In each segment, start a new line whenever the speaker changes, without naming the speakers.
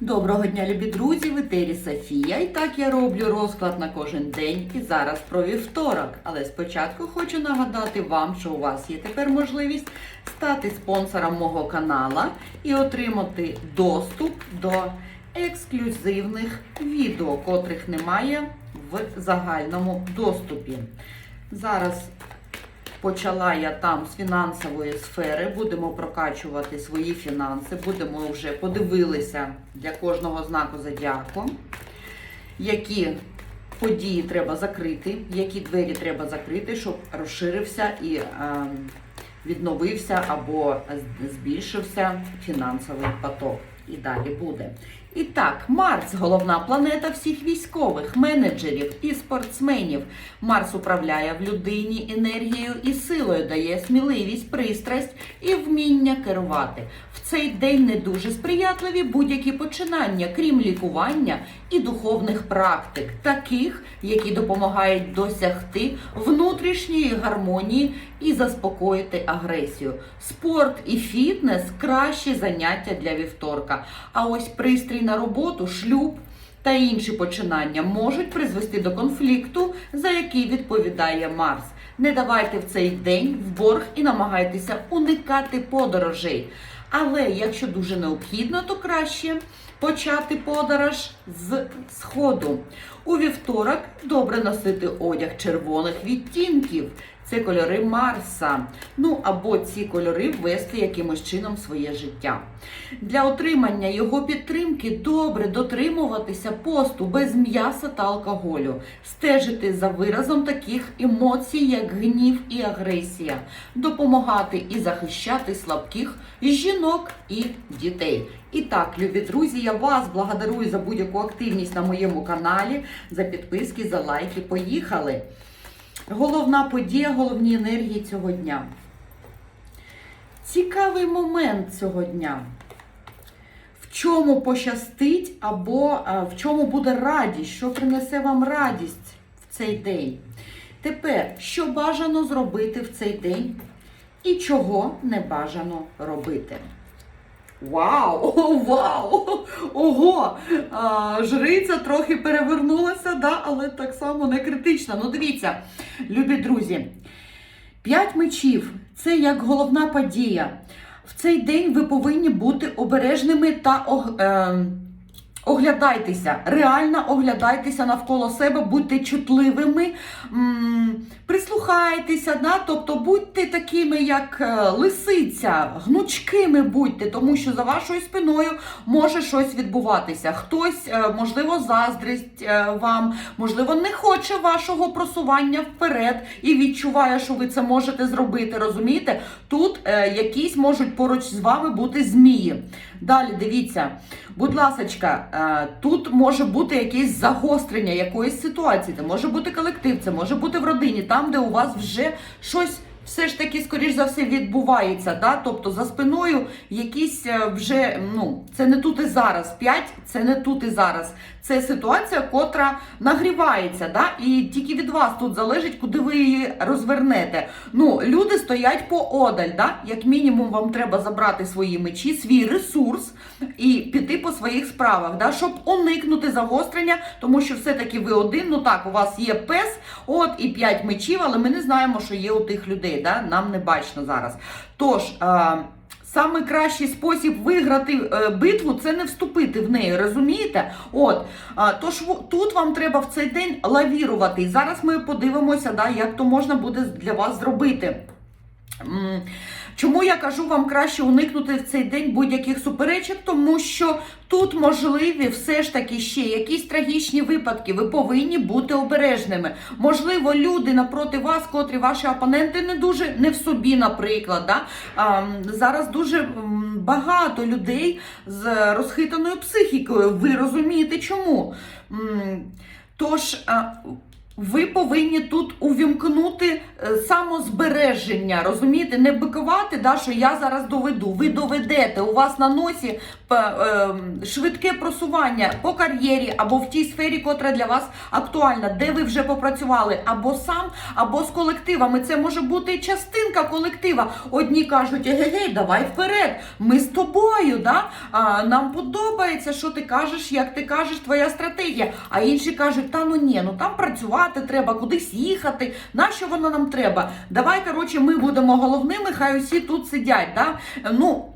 Доброго дня, любі друзі! В етері Софія. І так я роблю розклад на кожен день і зараз про вівторок. Але спочатку хочу нагадати вам, що у вас є тепер можливість стати спонсором мого канала і отримати доступ до ексклюзивних відео, котрих немає в загальному доступі. Зараз Почала я там з фінансової сфери, будемо прокачувати свої фінанси, будемо вже подивилися для кожного знаку зодіаку, які події треба закрити, які двері треба закрити, щоб розширився і е, відновився або збільшився фінансовий поток. І далі буде. І так, Марс головна планета всіх військових, менеджерів і спортсменів. Марс управляє в людині енергією і силою, дає сміливість, пристрасть і вміння керувати. В цей день не дуже сприятливі будь-які починання, крім лікування і духовних практик, таких, які допомагають досягти внутрішньої гармонії і заспокоїти агресію. Спорт і фітнес кращі заняття для вівторка. А ось пристрій на роботу, шлюб та інші починання можуть призвести до конфлікту, за який відповідає Марс. Не давайте в цей день в борг і намагайтеся уникати подорожей. Але якщо дуже необхідно, то краще почати подорож з сходу. У вівторок добре носити одяг червоних відтінків. Це кольори Марса. Ну або ці кольори ввести якимось чином в своє життя. Для отримання його підтримки добре дотримуватися посту без м'яса та алкоголю, стежити за виразом таких емоцій, як гнів і агресія, допомагати і захищати слабких жінок і дітей. І так, любі друзі, я вас благодарую за будь-яку активність на моєму каналі, за підписки, за лайки. Поїхали! Головна подія, головні енергії цього дня. Цікавий момент цього дня. В чому пощастить або в чому буде радість, що принесе вам радість в цей день. Тепер, що бажано зробити в цей день і чого не бажано робити. Вау! Вау! Ого! А, жриця трохи перевернулася, да, але так само не критична. Ну, дивіться, любі друзі, п'ять мечів це як головна подія. В цей день ви повинні бути обережними та е, оглядайтеся, реально оглядайтеся навколо себе, будьте чутливими, прислухайтеся, да? тобто будьте такими, як е, лисиця, гнучкими будьте, тому що за вашою спиною може щось відбуватися. Хтось, е, можливо, заздрить е, вам, можливо, не хоче вашого просування вперед і відчуває, що ви це можете зробити. Розумієте? Тут якісь можуть поруч з вами бути змії. Далі дивіться, будь ласочка, е, тут може бути якесь загострення якоїсь ситуації. Це може бути колектив, це може бути в родині, там, де у вас вже щось. Все ж таки, скоріш за все, відбувається, да? тобто за спиною якісь е, вже, ну, це не тут і зараз. П'ять це не тут і зараз. Це ситуація, котра нагрівається, да? і тільки від вас тут залежить, куди ви її розвернете. Ну, люди стоять поодаль, да? як мінімум, вам треба забрати свої мечі, свій ресурс і піти по своїх справах, да? щоб уникнути загострення, тому що все-таки ви один. Ну так, у вас є пес, от і п'ять мечів, але ми не знаємо, що є у тих людей. Да? Нам не бачно зараз. Тож. Е- самий кращий спосіб виграти е, битву це не вступити в неї, розумієте? От а, тож в- тут вам треба в цей день лавірувати. І зараз ми подивимося, да, як то можна буде для вас зробити. Чому я кажу вам краще уникнути в цей день будь-яких суперечок? Тому що тут можливі все ж таки ще якісь трагічні випадки. Ви повинні бути обережними. Можливо, люди напроти вас, котрі ваші опоненти не дуже не в собі, наприклад. Да? А, зараз дуже багато людей з розхитаною психікою. Ви розумієте чому? Тож. Ви повинні тут увімкнути е, самозбереження, розумієте, не бикувати, да, що я зараз доведу. Ви доведете, у вас на носі е, швидке просування по кар'єрі або в тій сфері, котра для вас актуальна, де ви вже попрацювали, або сам, або з колективами. Це може бути частинка колектива. Одні кажуть, егегей, давай вперед, ми з тобою. Да? А, нам подобається, що ти кажеш, як ти кажеш, твоя стратегія. А інші кажуть, та ну ні, ну там працювати треба, кудись їхати. Нащо воно нам треба? Давай, коротше, ми будемо головними, хай усі тут сидять. Да? Ну,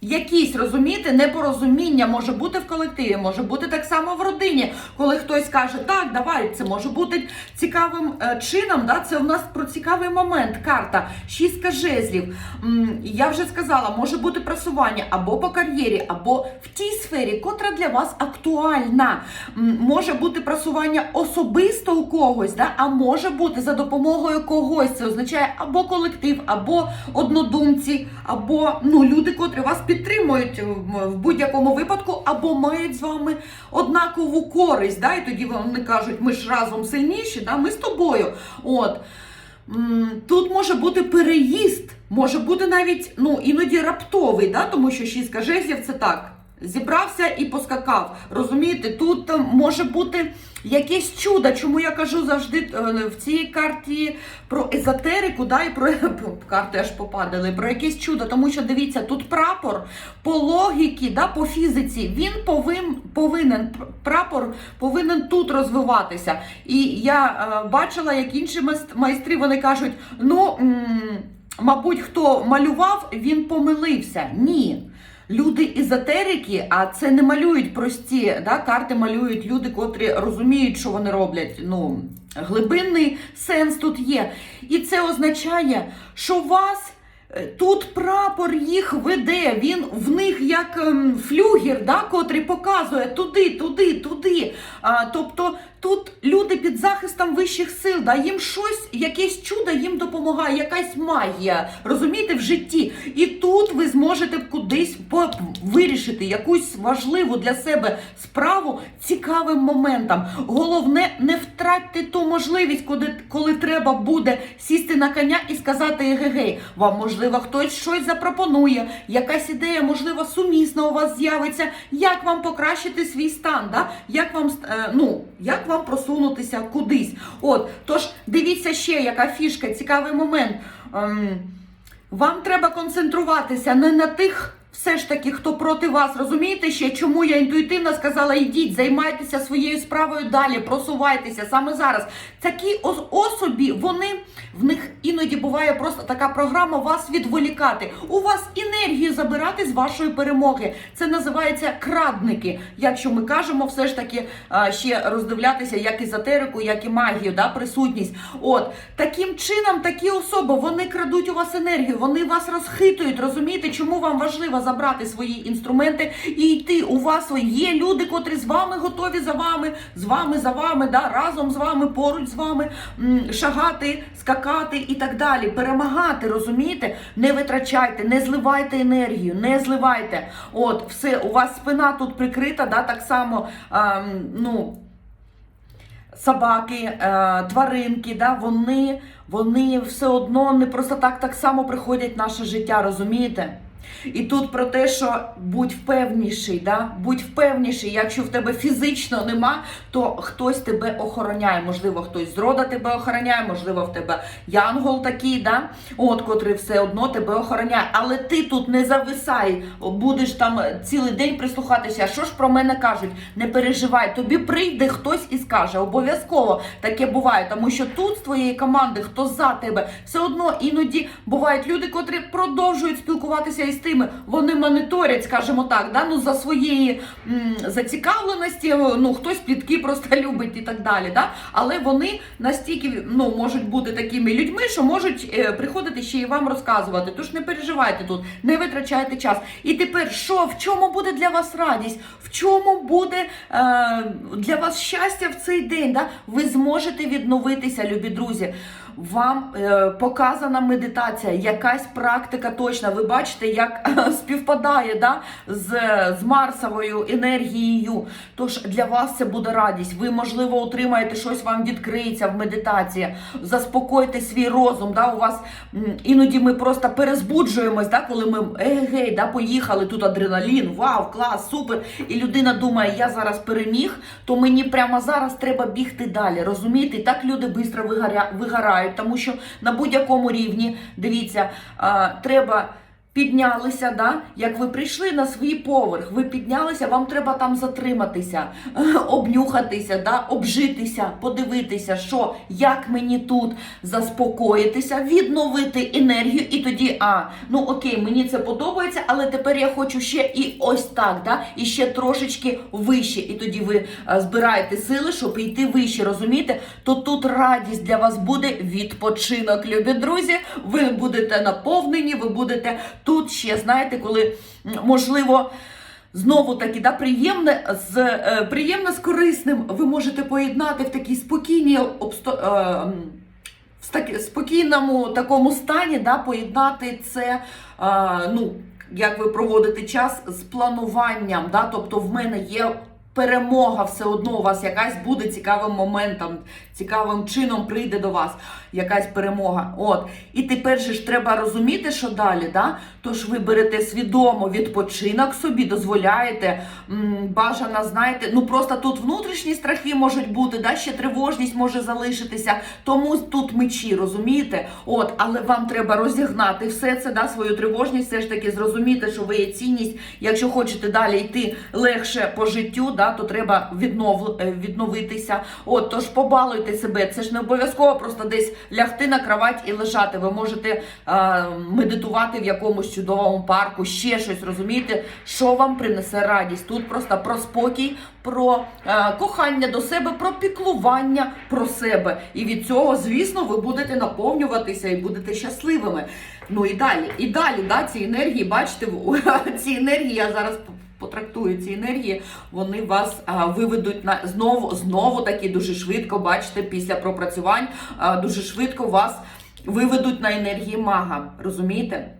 Якісь розумієте, непорозуміння може бути в колективі, може бути так само в родині, коли хтось каже, так, давай, це може бути цікавим е, чином. Да? Це у нас про цікавий момент. Карта, шістка жезлів. Я вже сказала, може бути просування або по кар'єрі, або в тій сфері, котра для вас актуальна. Може бути просування особисто у когось, да? а може бути за допомогою когось. Це означає або колектив, або однодумці, або ну, люди, котрі вас підтримують в- будь-якому випадку, або мають з вами однакову користь. Да? І тоді вони кажуть, ми ж разом сильніші, да? ми з тобою. От. Тут може бути переїзд, може бути навіть ну, іноді раптовий, да? тому що шістка жезлів це так. Зібрався і поскакав. Розумієте, тут е, може бути якесь чудо. Чому я кажу завжди е, в цій карті про езотерику, да, і про карти аж попадали, про якесь чудо. Тому що дивіться, тут прапор по логіці, да, по фізиці, він повин, повинен, прапор повинен тут розвиватися. І я е, бачила, як інші майстри вони кажуть, ну. Мабуть, хто малював, він помилився. Ні. Люди езотерики, а це не малюють прості, да, карти малюють люди, котрі розуміють, що вони роблять. Ну, глибинний сенс тут є. І це означає, що вас тут прапор їх веде. Він в них як ем, флюгер, да, котрий показує туди, туди, туди. А, тобто тут люди під захистом вищих сил, да, їм щось, якесь чудо їм допомагає, якась магія, розумієте, в житті. І тут ви зможете кудись вирішити якусь важливу для себе справу цікавим моментом. Головне, не втратьте ту можливість, коли, коли треба буде сісти на коня і сказати егегей. Вам, можливо, хтось щось запропонує, якась ідея, можливо, сумісна у вас з'явиться. Як вам покращити свій стан? Да? Як вам е, ну, як вам просунутися кудись? От, тож дивіться ще, яка фішка, цікавий момент. Ем, вам треба концентруватися не на тих, все ж таки, хто проти вас. Розумієте ще, чому я інтуїтивно сказала, йдіть, займайтеся своєю справою далі, просувайтеся саме зараз. Такі ос- особі, вони в них іноді буває просто така програма вас відволікати. У вас енергію забирати з вашої перемоги. Це називається крадники. Якщо ми кажемо, все ж таки ще роздивлятися як езотерику, як і магію, да, присутність. От таким чином, такі особи вони крадуть у вас енергію, вони вас розхитують. Розумієте, чому вам важливо забрати свої інструменти і йти? У вас є люди, котрі з вами готові за вами, з вами за вами, да, разом з вами, поруч з вами шагати, скакати і так далі, перемагати. Розумієте? Не витрачайте, не зливайте енергію, не зливайте. От, все, у вас спина тут прикрита, да, так само, ем, ну собаки, е, тваринки, да, вони, вони все одно не просто так так само приходять в наше життя, розумієте? І тут про те, що будь впевніший, да? будь впевніший, якщо в тебе фізично нема, то хтось тебе охороняє. Можливо, хтось з рода тебе охороняє, можливо, в тебе янгол такий, да? от, котрий все одно тебе охороняє. Але ти тут не зависай, будеш там цілий день прислухатися. Що ж про мене кажуть? Не переживай, тобі прийде хтось і скаже. Обов'язково таке буває, тому що тут з твоєї команди, хто за тебе, все одно іноді бувають люди, котрі продовжують спілкуватися із тими, вони моніторять, скажімо так, да? ну, за своєї м, зацікавленості, ну хтось плітки просто любить і так далі. Да? Але вони настільки ну, можуть бути такими людьми, що можуть е, приходити ще й вам розказувати. Тож не переживайте тут, не витрачайте час. І тепер що? В чому буде для вас радість? В чому буде е, для вас щастя в цей день? Да? Ви зможете відновитися, любі друзі. Вам е, показана медитація, якась практика точна. Ви бачите, як е, співпадає да, з, з Марсовою енергією. Тож для вас це буде радість. Ви, можливо, отримаєте щось, вам відкриється в медитації. Заспокойте свій розум. Да, у вас іноді ми просто перезбуджуємось, да, коли ми егей, да, поїхали, тут адреналін, вау, клас, супер. І людина думає, я зараз переміг, то мені прямо зараз треба бігти далі. Розумієте? І так люди швидко вигоря, тому що на будь-якому рівні, дивіться, треба. Піднялися, да? як ви прийшли на свій поверх, ви піднялися, вам треба там затриматися, обнюхатися, да? обжитися, подивитися, що як мені тут заспокоїтися, відновити енергію, і тоді, а, ну окей, мені це подобається, але тепер я хочу ще і ось так, да? і ще трошечки вище. І тоді ви збираєте сили, щоб йти вище, розумієте? То тут радість для вас буде відпочинок, любі друзі. Ви будете наповнені, ви будете тут ще, знаєте, коли можливо. Знову таки, да, приємне з е, приємне з корисним ви можете поєднати в такій спокійній обсто, е, в такі, спокійному такому стані, да, поєднати це, е, ну, як ви проводите час з плануванням. Да, тобто в мене є перемога, все одно у вас якась буде цікавим моментом, цікавим чином прийде до вас якась перемога. От. І тепер ж треба розуміти, що далі. Да? Тож ви берете свідомо відпочинок собі, дозволяєте, м, бажано, знаєте, ну просто тут внутрішні страхи можуть бути, да? ще тривожність може залишитися, тому тут мечі, розумієте? От, але вам треба розігнати все це, да, свою тривожність, все ж таки зрозуміти, що ви є цінність. Якщо хочете далі йти легше по життю, да, то треба віднов, е, відновитися. От, тож побалуйте себе. Це ж не обов'язково просто десь лягти на кровать і лежати. Ви можете е, медитувати в якомусь чудовому парку, ще щось розумієте, що вам принесе радість. Тут просто про спокій, про е, кохання до себе, про піклування про себе. І від цього, звісно, ви будете наповнюватися і будете щасливими. Ну і далі, і далі, да, ці енергії, бачите, ці енергії я зараз потрактую ці енергії, вони вас а, виведуть на знову, знову таки дуже швидко, бачите, після пропрацювань а, дуже швидко вас виведуть на енергії мага. Розумієте?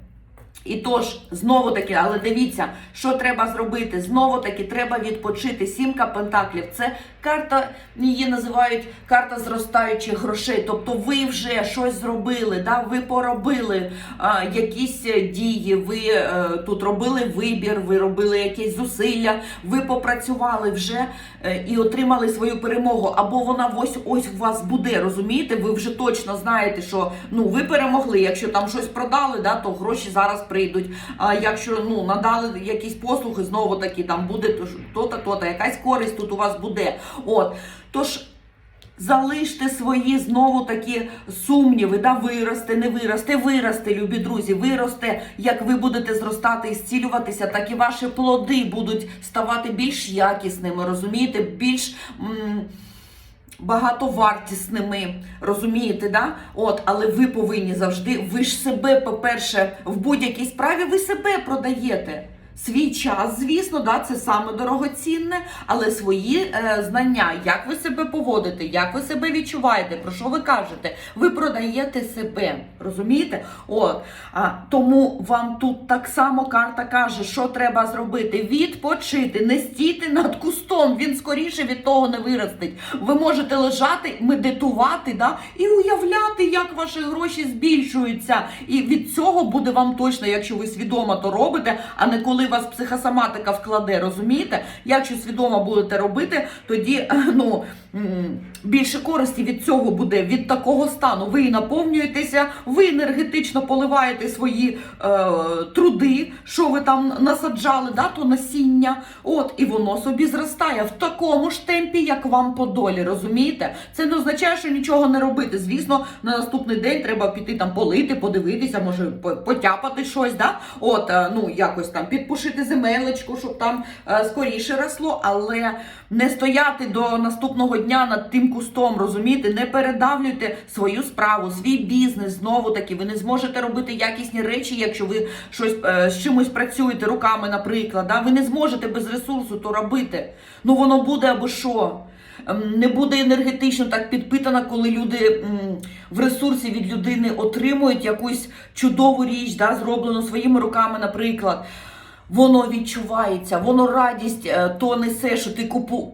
І тож, знову таки, але дивіться, що треба зробити. Знову таки, треба відпочити. Сімка пентаклів. Це карта, її називають карта зростаючих грошей. Тобто ви вже щось зробили, да? ви поробили а, якісь е, дії, ви е, тут робили вибір, ви робили якісь зусилля, ви попрацювали вже е, і отримали свою перемогу. Або вона ось ось у вас буде, розумієте? Ви вже точно знаєте, що ну ви перемогли. Якщо там щось продали, да, то гроші зараз прийдуть. А якщо ну надали якісь послуги, знову таки там буде то-то, то-то, якась користь тут у вас буде. От тож. Залиште свої знову такі сумніви, да, виросте, не виросте, виросте, любі друзі, виросте, як ви будете зростати і зцілюватися, так і ваші плоди будуть ставати більш якісними, розумієте, більш. М- багатовартісними, розумієте, да? От, але ви повинні завжди, ви ж себе, по-перше, в будь-якій справі ви себе продаєте. Свій час, звісно, да, це саме дорогоцінне, але свої е, знання, як ви себе поводите, як ви себе відчуваєте, про що ви кажете, ви продаєте себе, розумієте? От, а, тому вам тут так само карта каже, що треба зробити: відпочити, не стійте над кустом, він скоріше від того не виростить. Ви можете лежати, медитувати, да, і уявляти, як ваші гроші збільшуються. І від цього буде вам точно, якщо ви свідомо то робите, а не коли вас психосоматика вкладе, розумієте? Якщо свідомо будете робити, тоді е, ну, більше користі від цього буде, від такого стану. Ви наповнюєтеся, ви енергетично поливаєте свої е, труди, що ви там насаджали, да, то насіння. От, і воно собі зростає в такому ж темпі, як вам по долі, розумієте? Це не означає, що нічого не робити. Звісно, на наступний день треба піти там полити, подивитися, може потяпати щось, да? От, е, ну якось там підпушити придушити земелечко, щоб там е, скоріше росло, але не стояти до наступного дня над тим кустом, розумієте? Не передавлюйте свою справу, свій бізнес. Знову таки, ви не зможете робити якісні речі, якщо ви щось е, з чимось працюєте руками, наприклад. Да? Ви не зможете без ресурсу то робити. Ну воно буде або що. Ем, Не буде енергетично так підпитана, коли люди в ресурсі від людини отримують якусь чудову річ, да, зроблену своїми руками, наприклад. Воно відчувається, воно радість е, то несе, що ти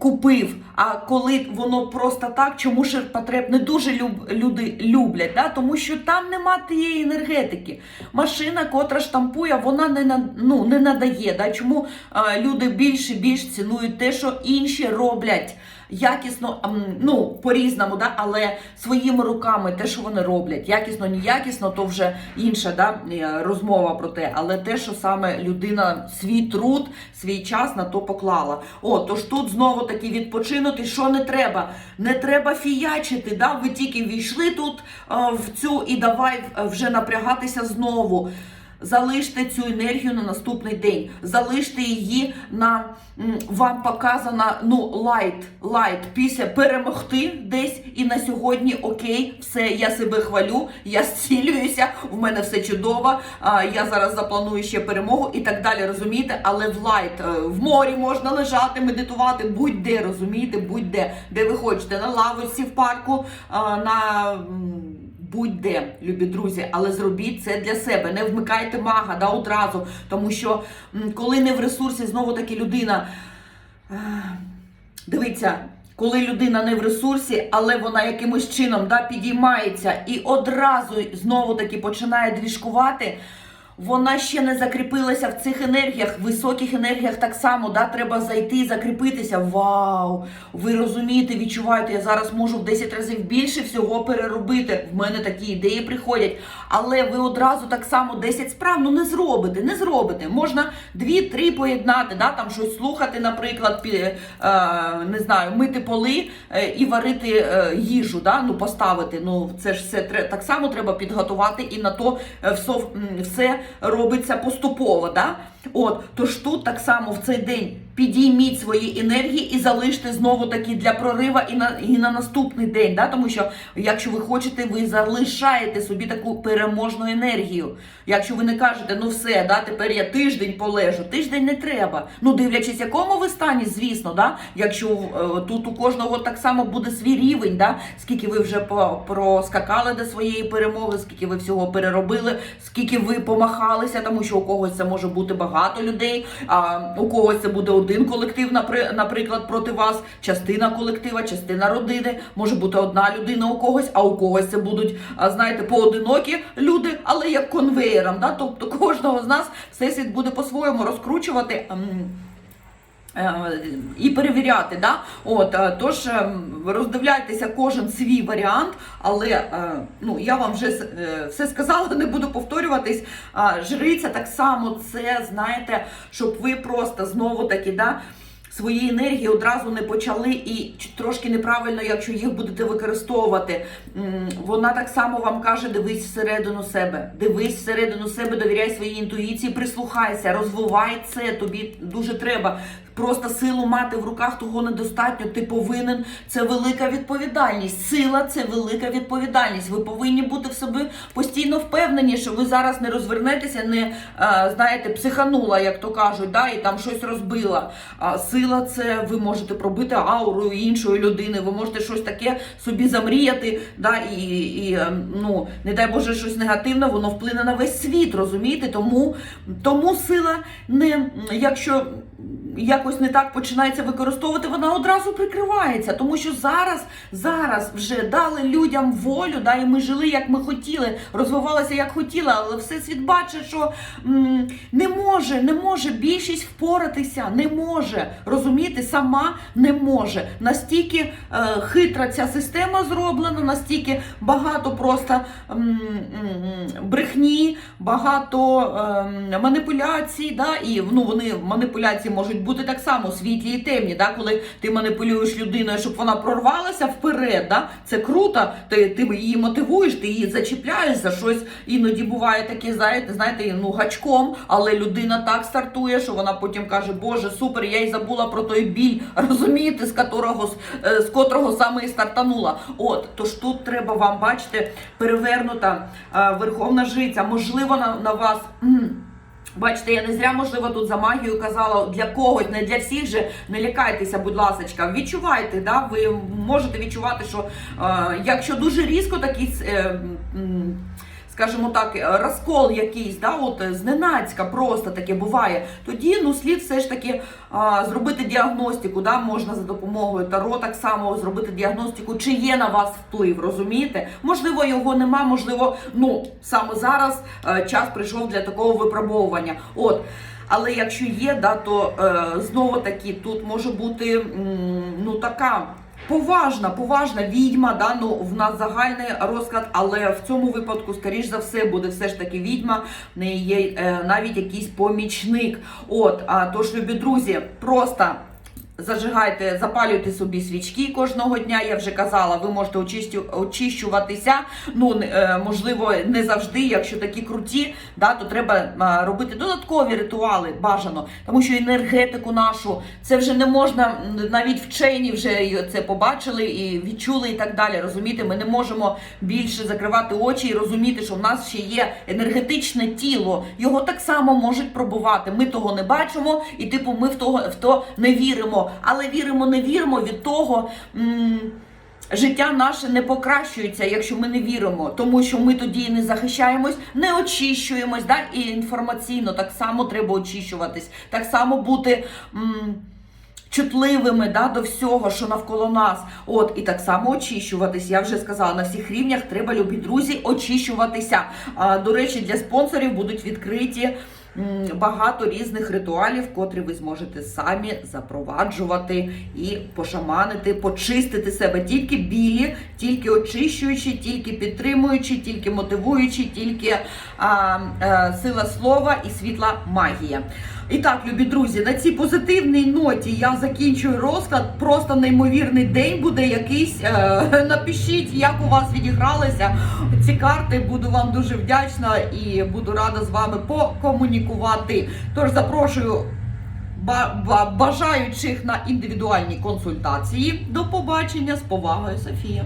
купив. А коли воно просто так, чому ширпотреб не дуже люб, люди люблять, да? тому що там нема тієї енергетики. Машина, котра штампує, вона не на- ну, не надає. Да? Чому е, люди більше більш цінують те, що інші роблять якісно, ну по-різному, да? але своїми руками те, що вони роблять, якісно, неякісно, то вже інша да? е, розмова про те. Але те, що саме людина свій труд, свій час на то поклала. О, тож тут знову таки відпочинути, що не треба. Не треба фіячити. Да? Ви тільки війшли тут е, в цю і давай е, вже напрягатися знову. Залиште цю енергію на наступний день. Залиште її на вам показана ну лайт, лайт після перемогти десь і на сьогодні окей, все, я себе хвалю, я зцілююся, в мене все чудово. Я зараз запланую ще перемогу і так далі. Розумієте? Але в лайт е, в морі можна лежати, медитувати, будь-де, розумієте, будь-де, де ви хочете, на лавочці в парку, на. Будь-де, любі друзі, але зробіть це для себе. Не вмикайте мага да, одразу. Тому що коли не в ресурсі, знову таки людина. е, Дивіться, коли людина не в ресурсі, але вона якимось чином да, підіймається і одразу знову таки починає двіжкувати. Вона ще не закріпилася в цих енергіях, високих енергіях так само, да, треба зайти закріпитися. Вау! Ви розумієте, відчуваєте, я зараз можу в 10 разів більше всього переробити. В мене такі ідеї приходять. Але ви одразу так само 10 справ ну не зробите, не зробите. Можна 2-3 поєднати, да, там щось слухати, наприклад, е, не знаю, мити поли е, і варити е, їжу, да, ну поставити. Ну це ж все так само треба підготувати, і на то все робиться поступово. Да? От, тож тут так само в цей день підійміть свої енергії і залиште знову таки для прорива і на і на наступний день. Да? Тому що якщо ви хочете, ви залишаєте собі таку переможну енергію. Якщо ви не кажете, ну все, да, тепер я тиждень полежу, тиждень не треба. Ну, дивлячись, якому ви стані, звісно, да? якщо е, тут у кожного так само буде свій рівень, да? скільки ви вже проскакали до своєї перемоги, скільки ви всього переробили, скільки ви помахалися, тому що у когось це може бути багато людей, а у когось це буде один колектив, напри- наприклад, проти вас, частина колектива, частина родини, може бути одна людина у когось, а у когось це будуть, знаєте, поодинокі люди, але як конвеєром. Да? Тобто кожного з нас всесвіт буде по-своєму розкручувати. Е, І перевіряти, да? От е, тож е, роздивляйтеся кожен свій варіант, але ну я вам вже все сказала, не буду повторюватись. Жриця так само це знаєте, щоб ви просто знову таки да. Свої енергії одразу не почали і трошки неправильно, якщо їх будете використовувати. Вона так само вам каже: дивись всередину себе, дивись всередину себе, довіряй своїй інтуїції, прислухайся, розвивай це. Тобі дуже треба. Просто силу мати в руках того недостатньо. Ти повинен. Це велика відповідальність. Сила це велика відповідальність. Ви повинні бути в собі постійно впевнені, що ви зараз не розвернетеся, не е, знаєте, психанула, як то кажуть, да, і там щось розбила. А сила це ви можете пробити ауру іншої людини. Ви можете щось таке собі замріяти, да, і, і е, ну не дай Боже, щось негативне, воно вплине на весь світ, розумієте? Тому, тому сила не якщо якось не так починається використовувати, вона одразу прикривається. Тому що зараз, зараз вже дали людям волю, да, і ми жили як ми хотіли, розвивалися як хотіли, але все світ бачить, що м, не може, не може більшість впоратися, не може розумієте, сама не може. Настільки е, хитра ця система зроблена, настільки багато просто м, м, брехні, багато ем, маніпуляцій, да, і ну, вони маніпуляції можуть бути так само світлі і темні. Да? Коли ти маніпулюєш людиною, щоб вона прорвалася вперед, да? це круто, ти, ти її мотивуєш, ти її зачіпляєш за щось. Іноді буває таке, знаєте, знаєте, ну гачком, але людина так стартує, що вона потім каже, Боже, супер, я й забула про той біль, розумієте, з котрого, з, з котрого саме і стартанула. От, тож тут треба вам бачите, перевернута е, верховна жиця, можливо, на, на вас. Бачите, я не зря, можливо, тут за магію казала для когось, не для всіх же. Не лякайтеся, будь ласка, відчувайте, да? ви можете відчувати, що е, якщо дуже різко такий, е, скажімо так, е, розкол якийсь, да, от е, зненацька просто таке буває, тоді ну, слід все ж таки а, зробити діагностику, да, можна за допомогою Таро так само зробити діагностику, чи є на вас вплив, розумієте? Можливо, його нема, можливо, ну саме зараз е, час прийшов для такого випробовування. От. Але якщо є, да, то е, знову таки тут може бути м, ну така. Поважна, поважна відьма, да, ну в нас загальний розклад, але в цьому випадку, скоріш за все, буде все ж таки відьма, в неї є е, навіть якийсь помічник. От, а тож, любі друзі, просто зажигайте, запалюйте собі свічки кожного дня. Я вже казала, ви можете очищуватися. Ну, е, можливо, не завжди, якщо такі круті, да, то треба робити додаткові ритуали бажано, тому що енергетику нашу це вже не можна, навіть вчені вже це побачили і відчули, і так далі. Розумієте, ми не можемо більше закривати очі і розуміти, що в нас ще є енергетичне тіло. Його так само можуть пробувати. Ми того не бачимо, і типу, ми в того в то не віримо. Але віримо, не віримо від того. Життя наше не покращується, якщо ми не віримо, тому що ми тоді не захищаємось, не очищуємось, да? і інформаційно так само треба очищуватись, так само бути. М- Чутливими да, до всього, що навколо нас. От, і так само очищуватись. Я вже сказала, на всіх рівнях треба, любі друзі, очищуватися. А, до речі, для спонсорів будуть відкриті багато різних ритуалів, котрі ви зможете самі запроваджувати і пошаманити, почистити себе тільки білі, тільки очищуючи, тільки підтримуючи, тільки мотивуючи, тільки а, а, сила слова і світла магія. І так, любі друзі, на цій позитивній ноті я закінчую розклад. Просто неймовірний день буде якийсь. Е, напишіть, як у вас відігралися ці карти. Буду вам дуже вдячна і буду рада з вами покомунікувати. Тож запрошую ба- ба- бажаючих на індивідуальні консультації. До побачення з повагою, Софія.